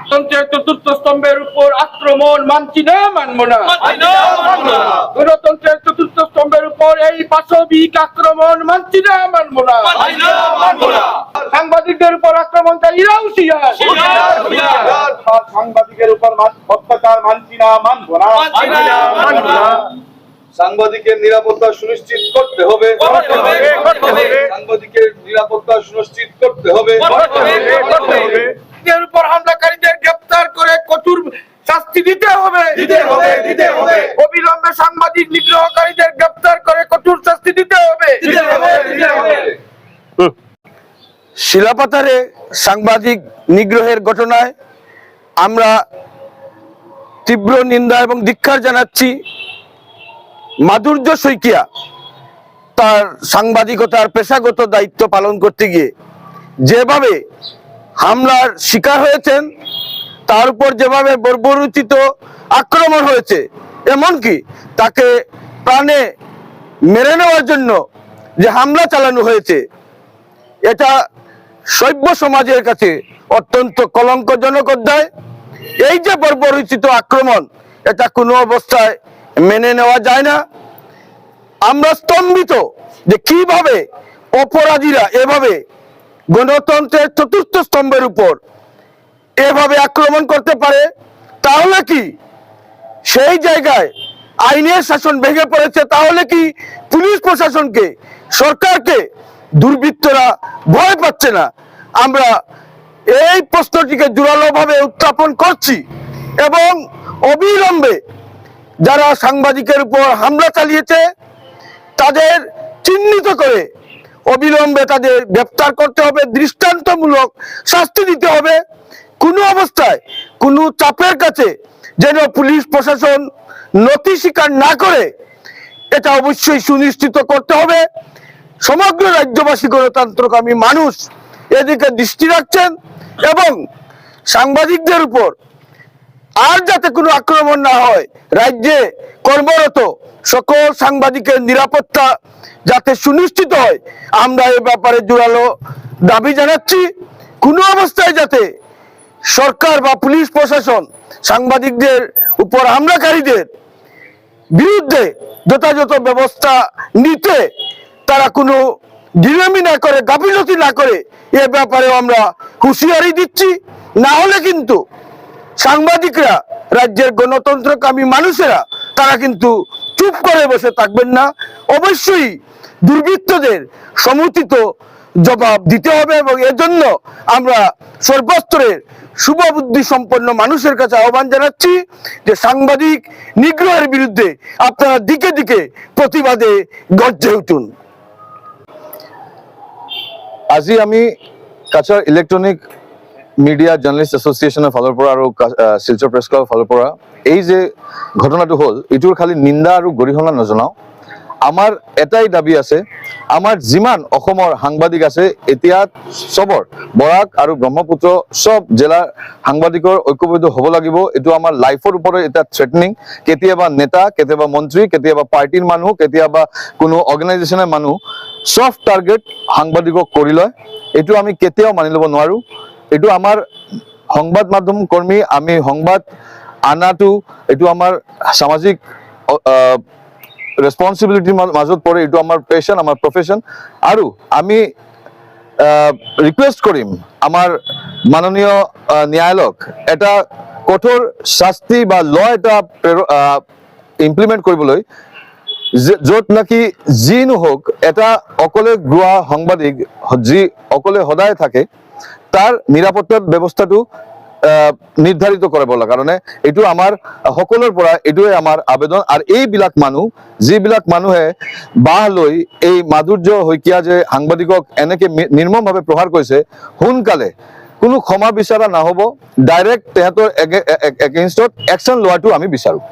গণতন্ত্রের চতুর্থ স্তম্ভের উপর আক্রমণ মানছি না মানবো না। গণতন্ত্রের চতুর্থ স্তম্ভের উপর এই পাশবিক আক্রমণ মানছি না মানবো না। সাংবাদিকদের উপর হুঁশিয়ার আর সাংবাদিকের উপর অত্যাচার মানছি না মানবো না। সাংবাদিকের নিরাপত্তা সুনিশ্চিত করতে হবে। করতে হবে, করতে হবে। সাংবাদিকের নিরাপত্তা সুনিশ্চিত করতে হবে। সাংবাদিক নিগ্রহকারীদের গ্রেপ্তার করে কঠোর শাস্তি দিতে হবে। দিতে হবে, দিতে হবে। শিলাপাতারে সাংবাদিক নিগ্রহের ঘটনায় আমরা তীব্র নিন্দা এবং ধিক্ষার জানাচ্ছি। মাধুর্য শইকিয়া তার সাংবাদিকতার পেশাগত দায়িত্ব পালন করতে গিয়ে যেভাবে হামলার শিকার হয়েছেন তার উপর যেভাবে বর্বরোচিত আক্রমণ হয়েছে এমনকি তাকে প্রাণে মেরে নেওয়ার জন্য যে হামলা চালানো হয়েছে, এটা সভ্য সমাজের কাছে অত্যন্ত কলঙ্কজনক অধ্যায়। এই যে বর্বরচিত আক্রমণ, এটা কোনো অবস্থায় মেনে নেওয়া যায় না। আমরা স্তম্ভিত যে কীভাবে অপরাধীরা এভাবে গণতন্ত্রের চতুর্থ স্তম্ভের উপর এভাবে আক্রমণ করতে পারে, তাহলে কি সেই জায়গায় আইনের শাসন ভেঙে পড়েছে, তাহলে কি পুলিশ প্রশাসনকে, সরকারকে দুর্বৃত্তরা ভয় পাচ্ছে না? আমরা এই প্রশ্নটিকে জোরালোভাবে উত্থাপন করছি এবং অবিলম্বে যারা সাংবাদিকের উপর হামলা চালিয়েছে, তাদের চিহ্নিত করে অবিলম্বে তাদের গ্রেপ্তার করতে হবে, দৃষ্টান্তমূলক শাস্তি দিতে হবে। কোনো অবস্থায় কোনো চাপের কাছে যেন পুলিশ প্রশাসন নথি স্বীকার না করে, এটা অবশ্যই সুনিশ্চিত করতে হবে। সমগ্র রাজ্যবাসী গণতন্ত্রকামী মানুষ এদিকে দৃষ্টি রাখছেন এবং সাংবাদিকদের উপর আর যাতে কোনো আক্রমণ না হয়, রাজ্যে কর্মরত সকল সাংবাদিকের নিরাপত্তা যাতে সুনিশ্চিত হয়, আমরা এ ব্যাপারে জোরালো দাবি জানাচ্ছি। কোনো অবস্থায় যাতে সরকার বা পুলিশ প্রশাসন, সাংবাদিকদের উপর হামলাকারীদের বিরুদ্ধে যথাযথ ব্যবস্থা নিতে তারা কোনো ঢিলামি না করে, গাফিলতি না করে, এ ব্যাপারে আমরা হুঁশিয়ারি দিচ্ছি। না হলে কিন্তু সাংবাদিকরা, রাজ্যের গণতন্ত্রকামী মানুষেরা, তারা কিন্তু চুপ করে বসে থাকবেন না। অবশ্যই দুর্বৃত্তদের সমুচিত জবাব দিতে হবে এবং এজন্য আমরা সর্বস্তরের শুভবুদ্ধি সম্পন্ন মানুষের কাছে আহ্বান জানাচ্ছি যে সাংবাদিক নিগ্রহের বিরুদ্ধে আপনারা দিকে দিকে প্রতিবাদে গর্জে উঠুন। আজি আমি কাছাৰ ইলেক্ট্ৰনিক মিডিয়া জাৰ্নেলিষ্ট এছ'চিয়েশ্যনৰ ফালৰ পৰা আৰু শিলচৰ প্ৰেছ ক্লাবৰ ফালৰ পৰা, এই যে ঘটনাটো হ'ল, এইটোৰ খালি নিন্দা আৰু গৰিহণা নজনাওঁ। আমাৰ এটাই দাবি আছে, আমাৰ যিমান অসমৰ সাংবাদিক আছে, এতিয়া চবৰ, বৰাক আৰু ব্ৰহ্মপুত্ৰ চব জিলাৰ সাংবাদিকৰ ঐক্যবদ্ধ হ'ব লাগিব, এইটো আমাৰ লাইফৰ ওপৰত এটা থ্ৰেটনিং কেতিয়াবা নেতা, কেতিয়াবা মন্ত্ৰী, কেতিয়াবা পাৰ্টীৰ মানুহ, কেতিয়াবা কোনো অৰ্গেনাইজেশ্যনৰ মানুহ চফ্ট টাৰ্গেট সাংবাদিকক কৰি লয়, এইটো আমি কেতিয়াও মানি ল'ব নোৱাৰোঁ, এইটো আমাৰ সংবাদ মাধ্যম কৰ্মী, আমি সংবাদ আনাটো, এইটো আমাৰ সামাজিক ৰেচপনচিবিলিটিৰ মাজত পৰে, এইটো আমাৰ পেশ্যন আমাৰ প্ৰফেশ্যন আৰু আমি ৰিকুৱেষ্ট কৰিম আমাৰ মাননীয় ন্যায়ালয়ক এটা কঠোৰ শাস্তি বা ল এটা ইমপ্লিমেণ্ট কৰিবলৈ য'ত নাকি যি নহওক, এটা অকলে গোৱা সাংবাদিক, যি অকলে সদায় থাকে, তাৰ নিৰাপত্তা ব্যৱস্থাটো আহ, নিৰ্ধাৰিত কৰিব লাগে কাৰণে এইটো আমাৰ সকলোৰ পৰা এইটোৱে আমাৰ আবেদন। আৰু এইবিলাক মানুহ যিবিলাক মানুহে বাহ লৈ এই মাধুৰ্য শইকীয়া যে সাংবাদিকক এনেকে নিৰ্মমভাৱে প্ৰহাৰ কৰিছে সোনকালে কোনো ক্ষমা বিচৰা নহ'ব। ডাইৰেক্ট তেহেঁতৰ এগেইনষ্টত একশ্যন লোৱাটো আমি বিচাৰোঁ।